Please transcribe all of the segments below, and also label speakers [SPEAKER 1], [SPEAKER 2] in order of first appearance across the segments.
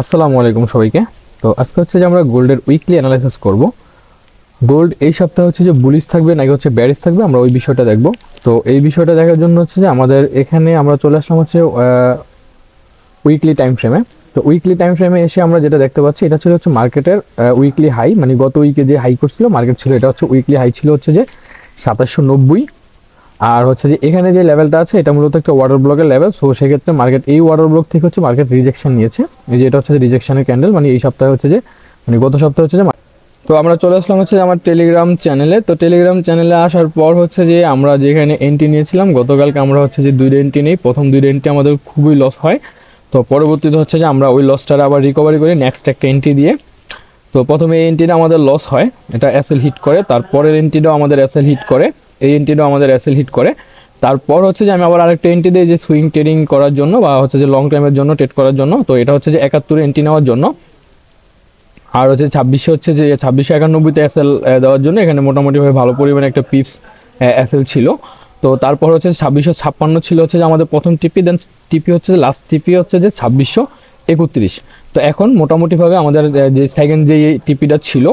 [SPEAKER 1] আসসালামু আলাইকুম সবাইকে। তো আজকে হচ্ছে যে আমরা গোল্ডের উইকলি অ্যানালাইসিস করব। গোল্ড এই সপ্তাহে হচ্ছে যে বুলিশ থাকবে, নাকি হচ্ছে ব্যারিস থাকবে, আমরা ওই বিষয়টা দেখব। তো এই বিষয়টা দেখার জন্য হচ্ছে যে আমাদের এখানে আমরা চলে আসলাম হচ্ছে উইকলি টাইম ফ্রেমে। তো উইকলি টাইম ফ্রেমে এসে আমরা যেটা দেখতে পাচ্ছি, এটা ছিল হচ্ছে মার্কেটের উইকলি হাই মানে গত উইকে যে হাই করছিল, মার্কেট ছিল, এটা হচ্ছে উইকলি হাই ছিল হচ্ছে যে সাতাশশো নব্বই। আর হচ্ছে যে এখানে যে লেভেলটা আছে, এটা মূলত একটা ওয়াটার ব্লকের লেভেল সো সেক্ষেত্রে মার্কেট এই ওয়াটার ব্লক থেকে হচ্ছে মার্কেট রিজেকশন নিয়েছে। এই যে এটা হচ্ছে রিজেকশনের ক্যান্ডেল মানে এই সপ্তাহে হচ্ছে যে মানে গত সপ্তাহে হচ্ছে যে তো আমরা চলে আসলাম হচ্ছে আমার টেলিগ্রাম চ্যানেলে তো টেলিগ্রাম চ্যানেলে আসার পর হচ্ছে যে আমরা যেখানে এন্ট্রি নিয়েছিলাম, গতকালকে আমরা হচ্ছে যে দুইটা এন্ট্রি নেই। প্রথম দুইটা এন্ট্রি আমাদের খুবই লস হয়। তো পরবর্তীতে হচ্ছে যে আমরা ওই লসটা আবার রিকভারি করি নেক্সট একটা এন্ট্রি দিয়ে। তো প্রথমে এই এন্ট্রিটা আমাদের লস হয়। এটা এসএল হিট করে, তারপরের এন্ট্রিটাও আমাদের এসএল হিট করে। এই এন্ট্রিটাও আমাদের অ্যাসেল হিট করে। তারপর হচ্ছে যে আমি আবার আরেকটা এন্ট্রি দিই যে সুইং ট্রেডিং করার জন্য বা হচ্ছে যে লং টাইমের জন্য ট্রেড করার জন্য। তো এটা হচ্ছে যে একাত্তর এন্ট্রি নেওয়ার জন্য। আর হচ্ছে ছাব্বিশে হচ্ছে যে ছাব্বিশশো একানব্বইতে অ্যাসেল দেওয়ার জন্য এখানে মোটামুটিভাবে ভালো পরিমাণে একটা পিপস অ্যাসেল ছিল। তো তারপর হচ্ছে ছাব্বিশশো ছাপ্পান্ন ছিল হচ্ছে যে আমাদের প্রথম টিপি দেন টিপি হচ্ছে লাস্ট টিপি হচ্ছে যে ছাব্বিশশো একত্রিশ। তো এখন মোটামুটিভাবে আমাদের যে সেকেন্ড যে টিপিটা ছিল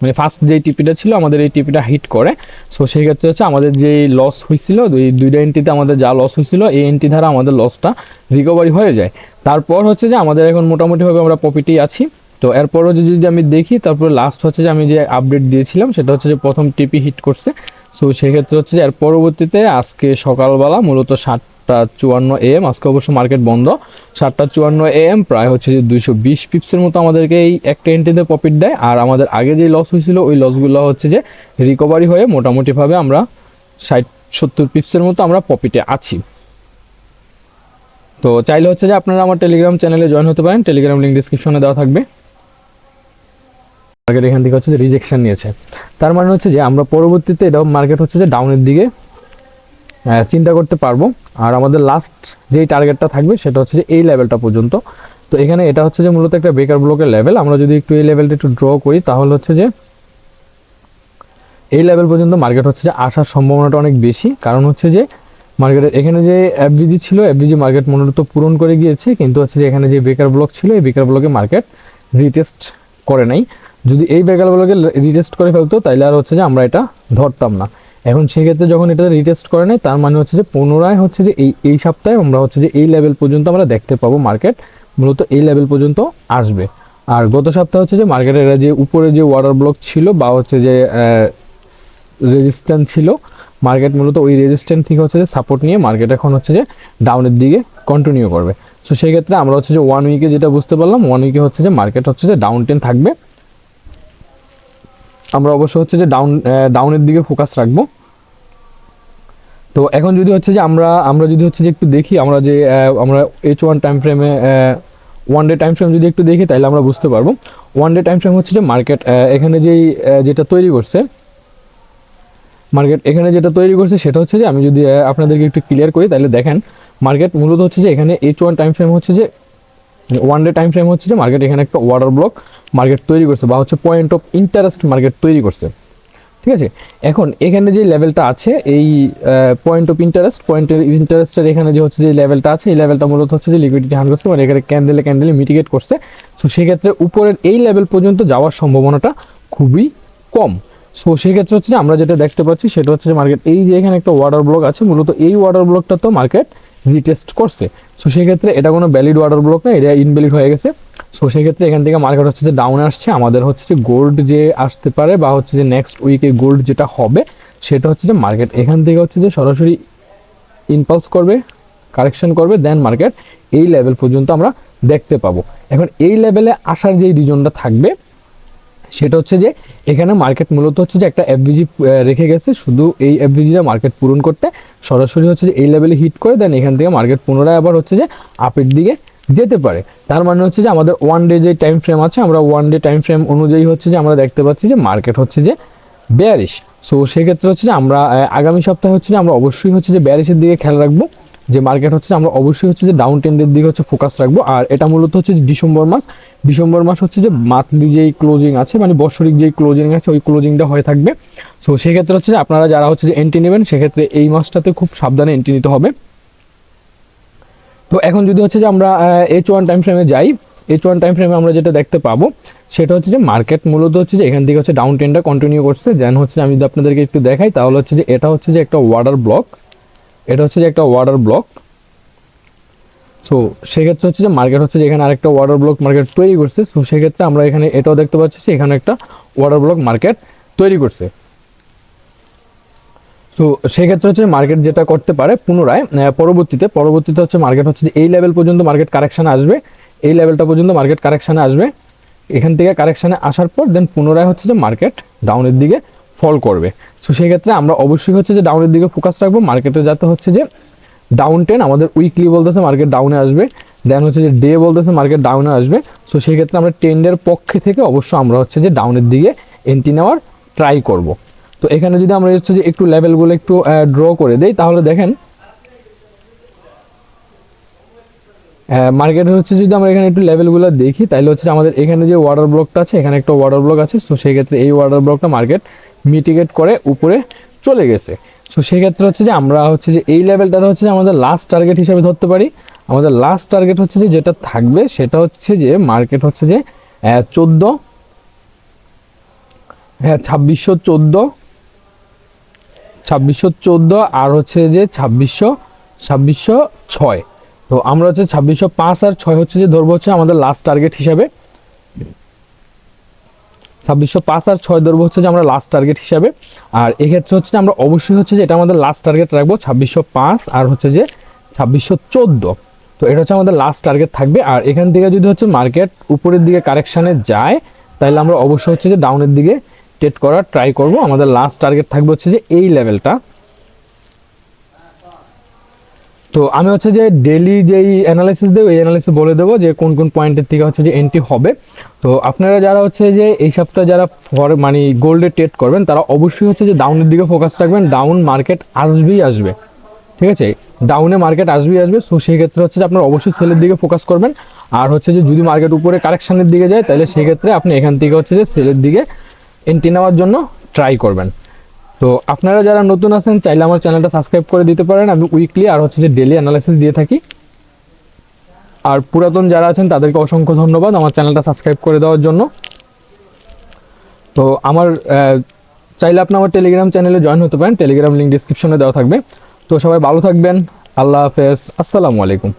[SPEAKER 1] মানে ফার্স্ট যে টিপিটা ছিল, আমাদের এই টিপিটা হিট করে। সো সেই ক্ষেত্রে হচ্ছে আমাদের যে লস হয়েছিল দুই, দুইটা এন্ট্রিতে আমাদের যা লস হয়েছিল এই এন্ট্রি দ্বারা আমাদের লসটা রিকভারি হয়ে যায়। তারপর হচ্ছে যে আমাদের এখন মোটামুটিভাবে আমরা প্রফিটেই আছি। তো এরপরও যে, যদি আমি দেখি, তারপরে লাস্ট হচ্ছে যে আমি যে আপডেট দিয়েছিলাম, সেটা হচ্ছে যে প্রথম টিপি হিট করছে। সো সেক্ষেত্রে হচ্ছে যে এর পরবর্তীতে আজকে সকালবেলা মূলত সাতটা চুয়ান্ন এ এম আজকে অবশ্য মার্কেট বন্ধ। সাতটা চুয়ান্ন এম প্রায় হচ্ছে যে দুইশো বিশ পিপসের মতো আমাদেরকে এই একটা এন্ট্রিতে প্রফিট দেয়। আর আমাদের আগে যে লস হয়েছিল, ওই লসগুলো হচ্ছে যে রিকভারি হয়ে মোটামুটিভাবে আমরা ষাট, সত্তর পিপসের মতো আমরা প্রফিটে আছি। তো চাইলে হচ্ছে যে আপনারা আমার টেলিগ্রাম চ্যানেলে জয়েন হতে পারেন। টেলিগ্রাম লিঙ্ক ডিসক্রিপশনে দেওয়া থাকবে। মার্কেট এখান থেকে হচ্ছে যে রিজেকশন নিয়েছে। তার মানে হচ্ছে যে আমরা পরবর্তীতে এটা মার্কেট হচ্ছে যে ডাউনের দিকে চিন্তা করতে পারব। আর আমাদের লাস্ট যেই টার্গেটটা থাকবে, সেটা হচ্ছে যে এই লেভেলটা পর্যন্ত। তো এখানে এটা হচ্ছে যে মূলত একটা বেকার ব্লকের লেভেল আমরা যদি একটু এই লেভেলটা একটু ড্র করি, তাহলে হচ্ছে যে এই লেভেল পর্যন্ত মার্কেট হচ্ছে যে আসার সম্ভাবনাটা অনেক বেশি। কারণ হচ্ছে যে মার্কেটের এখানে যে এফবিজি ছিল এফবিজি মার্কেট মূলত পূরণ করে গিয়েছে, কিন্তু হচ্ছে যে এখানে যে বেকার ব্লক ছিল, এই বেকার ব্লকে মার্কেট রিটেস্ট করে নাই। যদি এই বেকার ব্লকে রিটেস্ট করে ফেলতো, তাইলে আর হচ্ছে যে আমরা এটা ধরতাম না। এখন সেক্ষেত্রে যখন এটা রিটেস্ট করে নেয়, তার মানে হচ্ছে যে পুনরায় হচ্ছে যে এই এই সপ্তাহে আমরা হচ্ছে যে এই লেভেল পর্যন্ত আমরা দেখতে পাবো মার্কেট মূলত এই লেভেল পর্যন্ত আসবে। আর গত সপ্তাহে হচ্ছে যে মার্কেটের যে উপরে যে ওয়াটার ব্লক ছিল বা হচ্ছে যে রেজিস্ট্যান্ট ছিল মার্কেট মূলত ওই রেজিস্ট্যান্ট থেকে হচ্ছে যে সাপোর্ট নিয়ে মার্কেট এখন হচ্ছে যে ডাউনের দিকে কন্টিনিউ করবে। সো সেই ক্ষেত্রে আমরা হচ্ছে যে ওয়ান উইকে যেটা বুঝতে পারলাম ওয়ান উইকে হচ্ছে যে মার্কেট হচ্ছে যে ডাউন টেন থাকবে। আমরা অবশ্য হচ্ছে যে ডাউন ডাউনের দিকে ফোকাস রাখব। তো এখন যদি হচ্ছে যে আমরা আমরা যদি হচ্ছে যে একটু দেখি, আমরা যে আমরা এইচ ওয়ান টাইম ফ্রেমে ওয়ান ডে টাইম ফ্রেম যদি একটু দেখি, তাহলে আমরা বুঝতে পারব। ওয়ান ডে টাইম ফ্রেম হচ্ছে যে মার্কেট এখানে যেই যেটা তৈরি করছে মার্কেট এখানে যেটা তৈরি করছে সেটা হচ্ছে যে আমি যদি আপনাদেরকে একটু ক্লিয়ার করি, তাহলে দেখেন মার্কেট মূলত হচ্ছে যে এখানে এইচ ওয়ান টাইম ফ্রেম হচ্ছে যে ওয়ান ডে টাইম ফ্রেম হচ্ছে যে মার্কেট এখানে একটা ওয়াটার ব্লক মার্কেট তৈরি করছে বা হচ্ছে পয়েন্ট অফ ইন্টারেস্ট মার্কেট তৈরি করছে। ঠিক আছে? এখন এখানে যে লেভেলটা আছে, এই পয়েন্ট অফ ইন্টারেস্ট পয়েন্টের ইন্টারেস্টের এখানে যে হচ্ছে যে লেভেলটা আছে, এই লেভেলটা মূলত হচ্ছে যে লিকুইডিটি হান করছে মানে এখানে ক্যান্ডেলে ক্যান্ডেলে মিটিগেট করছে। সো সেক্ষেত্রে উপরের এই লেভেল পর্যন্ত যাওয়ার সম্ভাবনাটা খুবই কম। সো সেক্ষেত্রে হচ্ছে যে আমরা যেটা দেখতে পাচ্ছি সেটা হচ্ছে যে মার্কেট এই যে এখানে একটা ওয়াটার ব্লক আছে, মূলত এই ওয়াটার ব্লকটা তো মার্কেট রিটেস্ট করছে। সো সেক্ষেত্রে এটা কোনো ভ্যালিড ওয়াটার ব্লক না, এটা ইনভ্যালিড হয়ে গেছে। সো সেক্ষেত্রে এখান থেকে মার্কেট হচ্ছে যে ডাউন আসছে, আমাদের হচ্ছে যে গোল্ড যে আসতে পারে বা হচ্ছে যে নেক্সট উইকে গোল্ড যেটা হবে, সেটা হচ্ছে যে মার্কেট এখান থেকে হচ্ছে যে সরাসরি ইম্পালস করবে কারেকশন করবে দেন মার্কেট এই লেভেল পর্যন্ত আমরা দেখতে পাবো। এখন এই লেভেলে আসার যে রিজনটা থাকবে, সেটা হচ্ছে যে এখানে মার্কেট মূলত হচ্ছে যে একটা এফবিজি রেখে গেছে। শুধু এই এফবিজিটা মার্কেট পূরণ করতে সরাসরি হচ্ছে যে এই লেভেলে হিট করে দেন এখান থেকে মার্কেট পুনরায় আবার হচ্ছে যে আপের দিকে যেতে পারে। তার মানে হচ্ছে যে আমাদের ওয়ান ডে যে টাইম ফ্রেম আছে, আমরা ওয়ান ডে টাইম ফ্রেম অনুযায়ী হচ্ছে যে আমরা দেখতে পাচ্ছি যে মার্কেট হচ্ছে যে ব্যারিশ সো সেক্ষেত্রে হচ্ছে যে আমরা আগামী সপ্তাহে হচ্ছে যে আমরা অবশ্যই হচ্ছে যে ব্যারিশের দিকে খেয়াল রাখব। যে মার্কেট হচ্ছে আমরা অবশ্যই হচ্ছে যে ডাউন ট্রেন্ডের দিকে হচ্ছে ফোকাস রাখব আর এটা মূলত হচ্ছে যে ডিসেম্বর মাস ডিসেম্বর মাস হচ্ছে যে মান্থলি যেই ক্লোজিং আছে মানে বৎসরিক যেই ক্লোজিং আছে ওই ক্লোজিংটা হয়ে থাকবে সো সেক্ষেত্রে হচ্ছে যে আপনারা যারা হচ্ছে যে এন্ট্রি নেবেন সেক্ষেত্রে এই মাসটাতে খুব সাবধানে এন্ট্রি নিতে হবে তো এখন যদি হচ্ছে যে আমরা এইচ ওয়ান টাইম ফ্রেমে যাই এইচ ওয়ান টাইম ফ্রেমে আমরা যেটা দেখতে পাবো সেটা হচ্ছে যে মার্কেট মূলত হচ্ছে যে এখান থেকে হচ্ছে ডাউন ট্রেনটা কন্টিনিউ করছে দেন হচ্ছে আমি যদি আপনাদেরকে একটু দেখাই তাহলে হচ্ছে যে এটা হচ্ছে যে একটা ওয়াটার ব্লক এটা হচ্ছে যে একটা ওয়াটার ব্লক সো সেক্ষেত্রে হচ্ছে যে মার্কেট হচ্ছে যে এখানে আরেকটা ওয়াটার ব্লক মার্কেট তৈরি করছে। সো সেক্ষেত্রে আমরা এখানে এটাও দেখতে পাচ্ছি যে এখানে একটা ওয়াটার ব্লক মার্কেট তৈরি করছে। সো সেক্ষেত্রে হচ্ছে মার্কেট যেটা করতে পারে পুনরায় পরবর্তীতে পরবর্তীতে হচ্ছে মার্কেট হচ্ছে যে এই লেভেল পর্যন্ত মার্কেট কারেকশানে আসবে। এই লেভেলটা পর্যন্ত মার্কেট কারেকশানে আসবে। এখান থেকে কারেকশানে আসার পর দেন পুনরায় হচ্ছে যে মার্কেট ডাউনের দিকে ফল করবে। সো সেক্ষেত্রে আমরা অবশ্যই হচ্ছে যে ডাউনের দিকে ফোকাস রাখব। মার্কেটে যাতে হচ্ছে যে ডাউন টেন আমাদের উইকলি বলতেছে মার্কেট ডাউনে আসবে। দেন হচ্ছে যে ডে বলতেছে মার্কেট ডাউনে আসবে। সো সেই ক্ষেত্রে আমরা টেন্ডের পক্ষে থেকে অবশ্য আমরা হচ্ছে যে ডাউনের দিকে এন্ট্রি নেওয়ার ট্রাই করব। তো এখানে যদি আমরা হচ্ছে যে একটু লেভেলগুলো একটু ড্র করে দেই, তাহলে দেখেন মার্কেটের হচ্ছে যদি আমরা এখানে একটু লেভেলগুলো দেখি, তাহলে হচ্ছে আমাদের এখানে যে ওয়াটার ব্লকটা আছে, এখানে একটা ওয়াটার ব্লক আছে সো সেই ক্ষেত্রে এই ওয়াটার ব্লকটা মার্কেট মিটিগেট করে উপরে চলে গেছে। সো সেক্ষেত্রে হচ্ছে যে আমরা হচ্ছে যে এই লেভেলটা হচ্ছে যে আমাদের লাস্ট টার্গেট হিসাবে ধরতে পারি। আমাদের লাস্ট টার্গেট হচ্ছে যে যেটা থাকবে, সেটা হচ্ছে যে মার্কেট হচ্ছে যে চোদ্দ হ্যাঁ ছাব্বিশশো চোদ্দ ছাব্বিশশো চোদ্দ আর হচ্ছে যে ছাব্বিশশো ছাব্বিশশো ছয়। তো আমরা হচ্ছে ছাব্বিশশো পাঁচ আর ছয় হচ্ছে যে ধরবো হচ্ছে আমাদের লাস্ট টার্গেট হিসাবে। ছাব্বিশশো পাঁচ আর ছয় ধরবো হচ্ছে যে আমরা লাস্ট টার্গেট হিসাবে। আর এক্ষেত্রে হচ্ছে আমরা অবশ্যই হচ্ছে যে এটা আমাদের লাস্ট টার্গেট রাখব, ছাব্বিশশো পাঁচ আর হচ্ছে যে ছাব্বিশশো চোদ্দ। তো এটা হচ্ছে আমাদের লাস্ট টার্গেট থাকবে। আর এখান থেকে যদি হচ্ছে মার্কেট উপরের দিকে কারেকশানে যায়, তাহলে আমরা অবশ্যই হচ্ছে যে ডাউনের দিকে টেট করার ট্রাই করব। আমাদের লাস্ট টার্গেট থাকবে হচ্ছে যে এই লেভেলটা তো আমি হচ্ছে যে ডেলি যেই অ্যানালাইসিস দেবো, এই অ্যানালাইসিস বলে দেবো যে কোন কোন পয়েন্টের থেকে হচ্ছে যে এন্ট্রি হবে। তো আপনারা যারা হচ্ছে যে এই সপ্তাহে যারা ফর মানে গোল্ডে ট্রেড করবেন, তারা অবশ্যই হচ্ছে যে ডাউনের দিকে ফোকাস রাখবেন। ডাউন মার্কেট আসবেই আসবে। ঠিক আছে? ডাউনে মার্কেট আসবেই আসবে। সো সেই ক্ষেত্রে হচ্ছে যে আপনার অবশ্যই সেলের দিকে ফোকাস করবেন। আর হচ্ছে যে যদি মার্কেট উপরে কারেকশানের দিকে যায়, তাহলে সেই ক্ষেত্রে আপনি এখান থেকে হচ্ছে যে সেলের দিকে এন্ট্রি নেওয়ার জন্য ট্রাই করবেন। তো আপনারা যারা নতুন আছেন, চাইলে আমার চ্যানেলটা সাবস্ক্রাইব করে দিতে পারেন। আমি উইকলি আর হচ্ছে যে ডেলি অ্যানালাইসিস দিয়ে থাকি। আর পুরাতন যারা আছেন, তাদেরকে অসংখ্য ধন্যবাদ আমার চ্যানেলটা সাবস্ক্রাইব করে দেওয়ার জন্য। তো আমার চাইলে আপনি আমার টেলিগ্রাম চ্যানেলে জয়েন হতে পারেন। টেলিগ্রাম লিঙ্ক ডিসক্রিপশনে দেওয়া থাকবে। তো সবাই ভালো থাকবেন। আল্লাহ হাফেজ। আসসালামু আলাইকুম।